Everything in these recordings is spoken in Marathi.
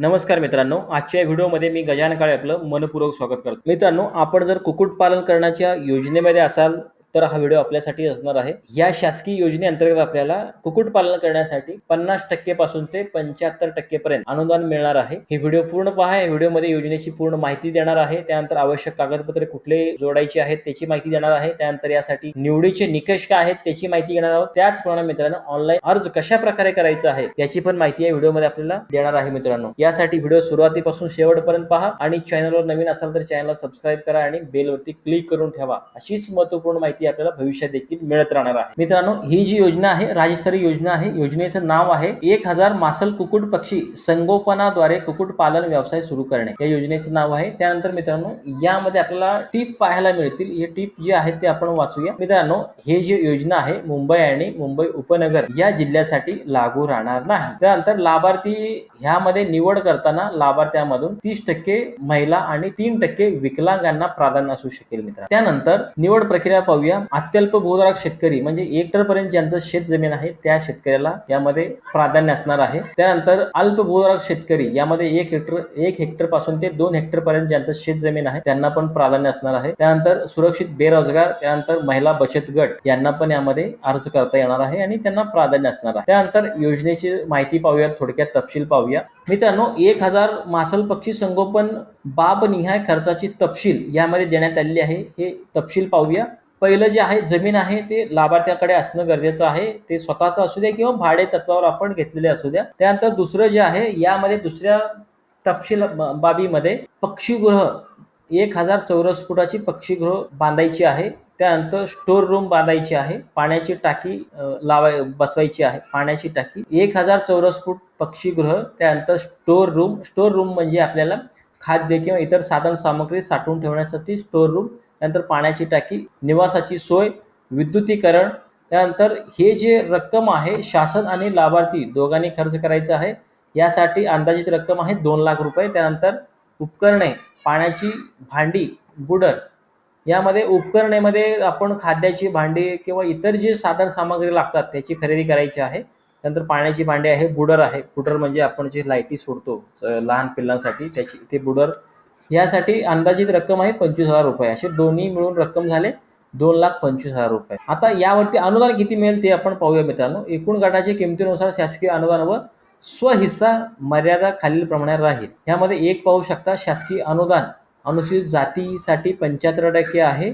नमस्कार मित्रांनो आजच्या व्हिडिओमध्ये मी गजान काळे आपलं मनपूर्वक स्वागत करतो. मित्रांनो आपण जर कुक्कुटपालन करण्याच्या योजनेमध्ये असाल तर हा व्हिडिओ आपल्यासाठी असणार आहे. या शासकीय योजनेअंतर्गत आपल्याला कुक्कुटपालन करण्यासाठी पन्नास टक्के पासून ते पंच्याहत्तर टक्के पर्यंत अनुदान मिळणार आहे. हे व्हिडिओ पूर्ण पहा. या व्हिडिओमध्ये योजनेची पूर्ण माहिती देणार आहे. त्यानंतर आवश्यक कागदपत्रे कुठले जोडायचे आहेत त्याची माहिती देणार आहे. त्यानंतर यासाठी निवडीचे निकष काय आहेत त्याची माहिती घेणार आहोत. त्याचप्रमाणे मित्रांनो ऑनलाईन अर्ज कशा प्रकारे करायचा आहे याची पण माहिती या व्हिडिओमध्ये आपल्याला देणार आहे मित्रांनो. यासाठी व्हिडिओ सुरुवातीपासून शेवटपर्यंत पहा आणि चॅनलवर नवीन असाल तर चॅनलला सबस्क्राईब करा आणि बेलवरती क्लिक करून ठेवा. अशीच महत्त्वपूर्ण माहिती आपल्याला भविष्यात देखील मिळत राहणार आहे. मित्रांनो ही जी योजना आहे राज्यस्तरीय योजना आहे योजनेचं नाव आहे एक हजार मासल कुकुट पक्षी संगोपनाद्वारे कुकुट पालन व्यवसाय सुरू करणे. या योजनेचं नाव आहे. त्यानंतर मित्रांनो यामध्ये आपल्याला टीप पाहायला मिळतील. हे टीप जे आहेत ते आपण वाचूया. मित्रांनो हे जी योजना आहे मुंबई आणि मुंबई उपनगर या जिल्ह्यासाठी लागू राहणार नाही. त्यानंतर लाभार्थी ह्यामध्ये निवड करताना लाभार्थ्यामधून तीस टक्के महिला आणि तीन टक्के विकलांगांना प्राधान्य असू शकेल मित्रांनो. त्यानंतर निवड प्रक्रिया पाहूया. अत्यल्प भूधारक शेतकरी म्हणजे एक हेक्टर पर्यंत ज्यांचं शेत जमीन आहे त्या शेतकऱ्याला यामध्ये प्राधान्य असणार आहे. त्यानंतर अल्प भूधारक शेतकरी यामध्ये एक हेक्टर एक हेक्टरपासून ते दोन हेक्टर पर्यंत ज्यांचं शेत जमीन आहे त्यांना पण प्राधान्य असणार आहे. त्यानंतर सुरक्षित बेरोजगार त्यानंतर महिला बचत गट यांना पण यामध्ये अर्ज करता येणार आहे आणि त्यांना प्राधान्य असणार आहे. त्यानंतर योजनेची माहिती पाहूया थोडक्यात तपशील पाहूया. मित्रांनो एक हजार मासल पक्षी संगोपन बाब निहाय खर्चाची तपशील यामध्ये देण्यात आलेली आहे. हे तपशील पाहूया. पहिलं जे आहे जमीन आहे ते लाभार्थ्याकडे असणं गरजेचं आहे. ते स्वतःचं असू द्या किंवा भाडे तत्वावर आपण घेतलेले असू द्या. त्यानंतर दुसरं जे आहे यामध्ये दुसऱ्या तपशील बाबीमध्ये पक्षीगृह एक हजार चौरस फुटाची पक्षीगृह बांधायची आहे. त्यानंतर स्टोर रूम बांधायची आहे. पाण्याची टाकी लावाय बसवायची आहे. पाण्याची टाकी. एक हजार चौरस फूट पक्षीगृह त्यानंतर स्टोर रूम. स्टोर रूम म्हणजे आपल्याला खाद्य किंवा इतर साधन सामग्री साठवून ठेवण्यासाठी स्टोर रूम. त्यानंतर पाण्याची टाकी निवासाची सोय विद्युतीकरण त्यानंतर हे जे रक्कम आहे शासन आणि लाभार्थी दोघांनी खर्च करायचं आहे यासाठी अंदाजित रक्कम आहे दोन लाख रुपये. त्यानंतर उपकरणे पाण्याची भांडी बुडर यामध्ये उपकरणेमध्ये आपण खाद्याची भांडी किंवा इतर जे साधन सामग्री लागतात त्याची खरेदी करायची आहे. त्यानंतर पाण्याची भांडी आहे बुडर आहे. बुडर म्हणजे आपण जे लाईटी सोडतो लहान पिल्लांसाठी त्याची ते बुडर यासाठी अंदाजित रक्कम आहे पंचवीस हजार रुपये. असे दोन्ही मिळून रक्कम झाले दोन लाख पंचवीस हजार रुपये. आता यावरती अनुदान किती मिळेल ते आपण पाहूया मित्रांनो. एकूण गटाच्या किमतीनुसार शासकीय अनुदान व स्वहिस्सा मर्यादा खालील प्रमाणे राहील. यामध्ये एक पाहू शकता शासकीय अनुदान अनुसूचित जातीसाठी पंच्याहत्तर टक्के आहे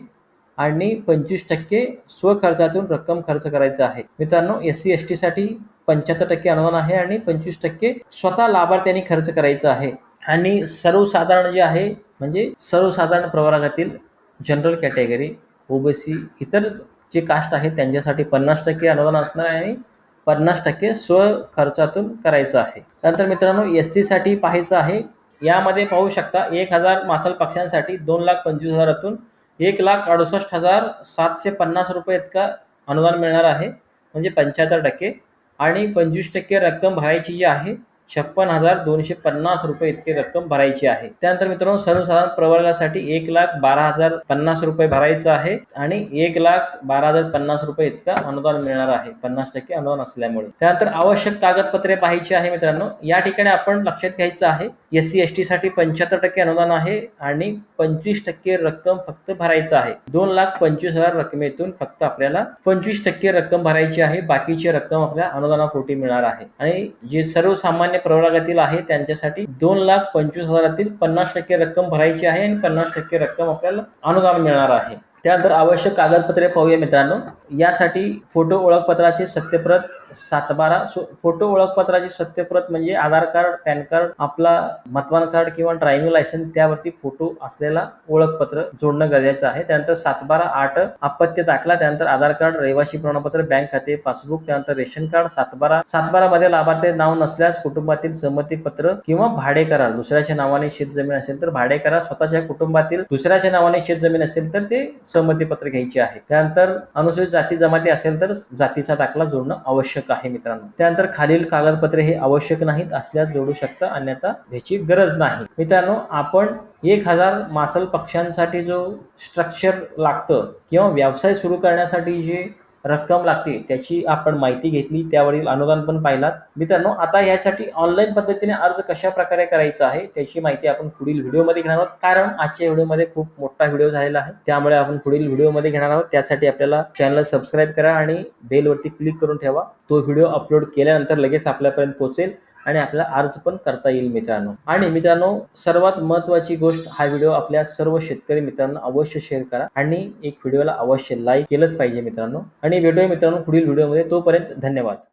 आणि पंचवीस टक्के स्वखर्चातून रक्कम खर्च करायचं आहे. मित्रांनो एस सी एस टी साठी पंच्याहत्तर टक्के अनुदान आहे आणि पंचवीस टक्के स्वतः लाभार्थ्यांनी खर्च करायचा आहे. आणि सर्वसाधारण जे आहे म्हणजे सर्वसाधारण प्रवर्गातील जनरल कॅटेगरी ओबीसी इतर जे कास्ट आहे त्यांच्यासाठी पन्नास टक्के अनुदान असणार आहे आणि पन्नास टक्के स्व खर्चातून करायचं आहे. त्यानंतर मित्रांनो एस सीसाठी पाहायचं आहे यामध्ये पाहू शकता एक हजार मासल पक्ष्यांसाठी दोन लाख पंचवीस हजारातून एक लाख अडुसष्ट हजार सातशे पन्नास रुपये इतका अनुदान मिळणार आहे म्हणजे पंच्याहत्तर टक्के. आणि पंचवीस टक्के रक्कम भरायची जी आहे छप्पन हजार दोनशे पन्नास रुपये इतकी रक्कम भरायची आहे. त्यानंतर मित्रांनो सर्वसाधारण प्रवर्गासाठी एक लाख बारा हजार पन्नास रुपये भरायचं आहे आणि एक लाख बारा हजार पन्नास रुपये इतका अनुदान मिळणार आहे. पन्नास टक्के अनुदान असल्यामुळे. त्यानंतर आवश्यक कागदपत्रे पाहायची आहे मित्रांनो. या ठिकाणी आपण लक्षात घ्यायचं आहे एस सी एस टी साठी पंच्याहत्तर टक्के अनुदान आहे आणि पंचवीस टक्के रक्कम फक्त भरायचं आहे. दोन लाख पंचवीस हजार रकमेतून फक्त आपल्याला पंचवीस टक्के रक्कम भरायची आहे. बाकीची रक्कम आपल्या अनुदानापोटी मिळणार आहे. आणि जे सर्वसामान्य प्रवर्गातील आहे त्यांच्यासाठी दोन लाख पंचवीस हजारातील पन्नास टक्के रक्कम भरायची आहे आणि पन्नास टक्के रक्कम आपल्याला अनुदान मिळणार आहे. त्यानंतर आवश्यक कागदपत्रे पाहूया मित्रांनो. यासाठी फोटो ओळखपत्राचे सत्यप्रत सातबारा. फोटो ओळखपत्राची सत्यप्रत म्हणजे आधार कार्ड पॅन कार्ड आपला मतदान कार्ड किंवा ड्रायव्हिंग लायसन्स त्यावरती फोटो असलेला ओळखपत्र जोडणं गरजेचं आहे. त्यानंतर सातबारा आठ अपत्य दाखला. त्यानंतर आधार कार्ड रहिवासी प्रमाणपत्र बँक खाते पासबुक त्यानंतर रेशन कार्ड सातबारा. सातबारा मध्ये लाभार्थी नाव नसल्यास कुटुंबातील संमती पत्र किंवा भाडे करार दुसऱ्याच्या नावाने शेत जमीन असेल तर भाडे करार स्वतःच्या कुटुंबातील दुसऱ्याच्या नावाने शेत जमीन असेल तर ते संमतीपत्र घ्यायची आहे. त्यानंतर अनुसूचित जाती जमाती असेल तर जातीचा दाखला जोडणं आवश्यक आहे मित्रांनो. त्यानंतर खालील कागदपत्रे हे आवश्यक नाहीत असल्यास जोडू शकता अन्यथा ह्याची गरज नाही. मित्रांनो आपण एक हजार मासल पक्ष्यांसाठी जो स्ट्रक्चर लागतं किंवा व्यवसाय सुरू करण्यासाठी जे रक्कम लागते त्याची आपण माहिती घेतली त्यावरील अनुदान पण पाहिलात. मित्रांनो आता यासाठी ऑनलाईन पद्धतीने अर्ज कशा प्रकारे करायचा आहे त्याची माहिती आपण पुढील व्हिडिओमध्ये घेणार आहोत. कारण आजच्या व्हिडिओमध्ये खूप मोठा व्हिडिओ झालेला आहे. त्यामुळे आपण पुढील व्हिडिओमध्ये घेणार आहोत. त्यासाठी आपल्याला चॅनल सबस्क्राईब करा आणि बेलवरती क्लिक करून ठेवा. तो व्हिडिओ अपलोड केल्यानंतर लगेच आपल्यापर्यंत पोहोचेल. आणि आपला अर्ज पण करता येईल मित्रांनो. आणि मित्रांनो सर्वात महत्वाची गोष्ट हा व्हिडिओ आपल्या सर्व शेतकरी मित्रांना अवश्य शेअर करा आणि एक व्हिडिओला अवश्य लाईक केलंच पाहिजे मित्रांनो. आणि भेटूया मित्रांनो पुढील व्हिडिओमध्ये. तोपर्यंत धन्यवाद.